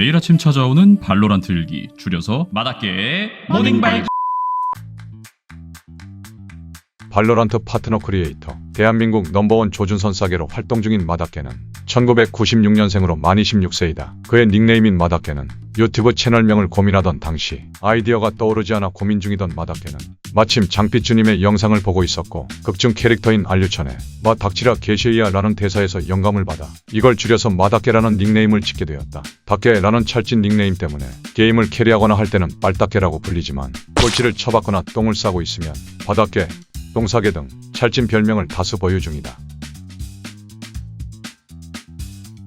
매일 아침 찾아오는 발로란트 일기 줄여서 마다케 모닝발 발로란트 파트너 크리에이터 대한민국 넘버원 조준선 싸게로 활동 중인 마다케는 1996년생으로 만 26세이다. 그의 닉네임인 마다케는 유튜브 채널명을 고민하던 당시 아이디어가 떠오르지 않아 고민 중이던 마다케는 마침 장빛주님의 영상을 보고 있었고 극중 캐릭터인 안류천의 마 닥치라 게시이야 라는 대사에서 영감을 받아 이걸 줄여서 마다케라는 닉네임을 짓게 되었다. 닥케라는 찰진 닉네임 때문에 게임을 캐리하거나 할 때는 빨닥케라고 불리지만 꼴찌를 쳐받거나 똥을 싸고 있으면 바닥게 똥사계 등 찰진 별명을 다수 보유 중이다.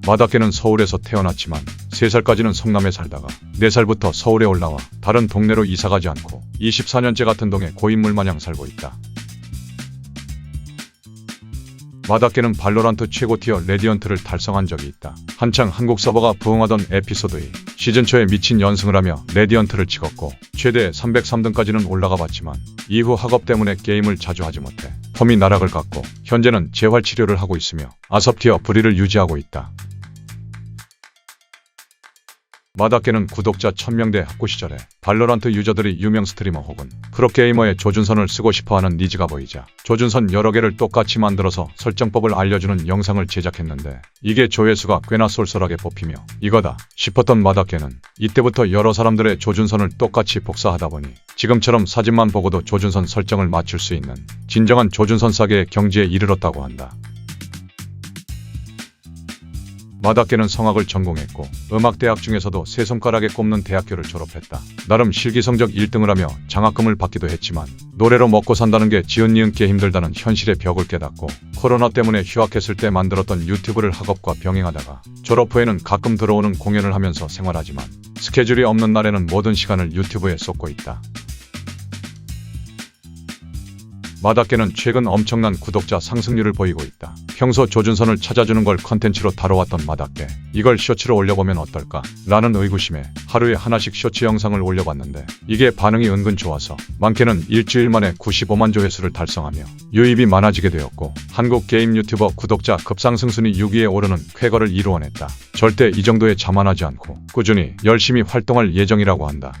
마다케는 서울에서 태어났지만 3살까지는 성남에 살다가 4살부터 서울에 올라와 다른 동네로 이사가지 않고 24년째 같은 동에 고인물 마냥 살고 있다. 마다케는 발로란트 최고 티어 레디언트를 달성한 적이 있다. 한창 한국 서버가 부흥하던 에피소드 2 시즌 초에 미친 연승을 하며 레디언트를 찍었고 최대 303등까지는 올라가 봤지만 이후 학업 때문에 게임을 자주 하지 못해 폼이 나락을 갔고 현재는 재활 치료를 하고 있으며 아섭 티어 불의를 유지하고 있다. 마다케는 구독자 1000명대 학구 시절에 발로란트 유저들이 유명 스트리머 혹은 프로게이머의 조준선을 쓰고 싶어하는 니즈가 보이자 조준선 여러 개를 똑같이 만들어서 설정법을 알려주는 영상을 제작했는데 이게 조회수가 꽤나 쏠쏠하게 뽑히며 이거다 싶었던 마다케는 이때부터 여러 사람들의 조준선을 똑같이 복사하다 보니 지금처럼 사진만 보고도 조준선 설정을 맞출 수 있는 진정한 조준선 싸게의 경지에 이르렀다고 한다. 마다케는 성악을 전공했고 음악대학 중에서도 세 손가락에 꼽는 대학교를 졸업했다. 나름 실기성적 1등을 하며 장학금을 받기도 했지만 노래로 먹고 산다는 게 지은 니은께 힘들다는 현실의 벽을 깨닫고 코로나 때문에 휴학했을 때 만들었던 유튜브를 학업과 병행하다가 졸업 후에는 가끔 들어오는 공연을 하면서 생활하지만 스케줄이 없는 날에는 모든 시간을 유튜브에 쏟고 있다. 마다케는 최근 엄청난 구독자 상승률을 보이고 있다. 평소 조준선을 찾아주는 걸 컨텐츠로 다뤄왔던 마다케. 이걸 쇼츠로 올려보면 어떨까? 라는 의구심에 하루에 하나씩 쇼츠 영상을 올려봤는데 이게 반응이 은근 좋아서 많게는 일주일 만에 95만 조회수를 달성하며 유입이 많아지게 되었고 한국 게임 유튜버 구독자 급상승 순위 6위에 오르는 쾌거를 이루어냈다. 절대 이 정도에 자만하지 않고 꾸준히 열심히 활동할 예정이라고 한다.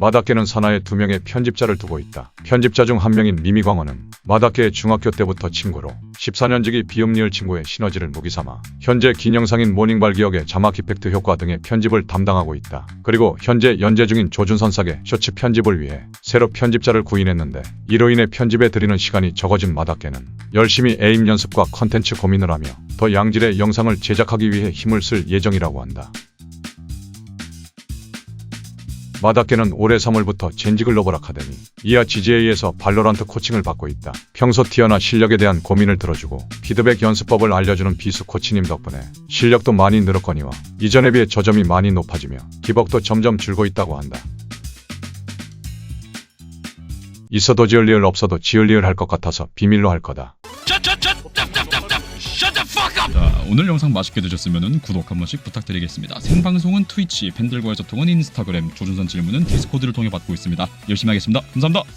마다케는 산하에 두 명의 편집자를 두고 있다. 편집자 중 한 명인 미미광원은 마다케의 중학교 때부터 친구로 14년지기 비음리을 친구의 시너지를 무기삼아 현재 긴 영상인 모닝발 기억의 자막 이펙트 효과 등의 편집을 담당하고 있다. 그리고 현재 연재 중인 조준선삭의 쇼츠 편집을 위해 새로 편집자를 구인했는데 이로 인해 편집에 들이는 시간이 적어진 마다케는 열심히 에임 연습과 컨텐츠 고민을 하며 더 양질의 영상을 제작하기 위해 힘을 쓸 예정이라고 한다. 마다케는 올해 3월부터 젠지 글로벌 아카데미 이하 GJ에서 발로란트 코칭을 받고 있다. 평소 티어나 실력에 대한 고민을 들어주고 피드백 연습법을 알려주는 비수 코치님 덕분에 실력도 많이 늘었거니와 이전에 비해 저점이 많이 높아지며 기복도 점점 줄고 있다고 한다. 있어도 지을 리을 없어도 지을 리을 할 것 같아서 비밀로 할 거다. 자, 오늘 영상 맛있게 드셨으면 구독 한 번씩 부탁드리겠습니다. 생방송은 트위치, 팬들과의 소통은 인스타그램, 조준선 질문은 디스코드를 통해 받고 있습니다. 열심히 하겠습니다. 감사합니다.